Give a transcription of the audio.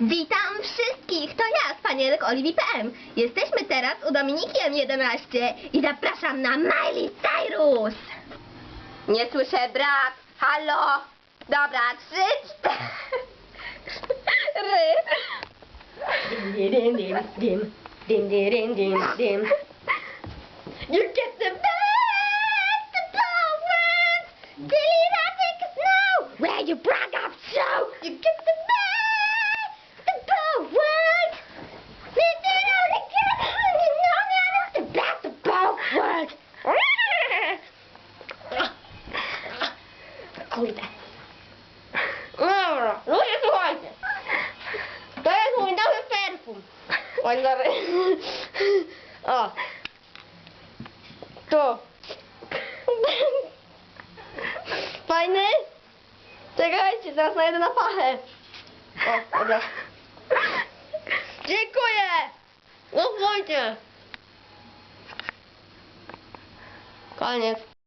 Witam wszystkich, to ja, Spanielek Oliwi.pm. Jesteśmy teraz u Dominiki M11 i zapraszam na Miley Cyrus. Nie słyszę brat, halo. Dobra, trzy, cztery. Dim, dim, dim, dim, dim, dim, dim. You get the best performance, Delilatic Snow, where you brag up so. You get the Pode. Ah, cuida. Não, não se pode. Pega um, dá um perfume. Olha lá. Ó. Tô. Pai, né? Chega aí, dá tá saída na parré. Ó, olha. De colher. É? Não pode. Koniec.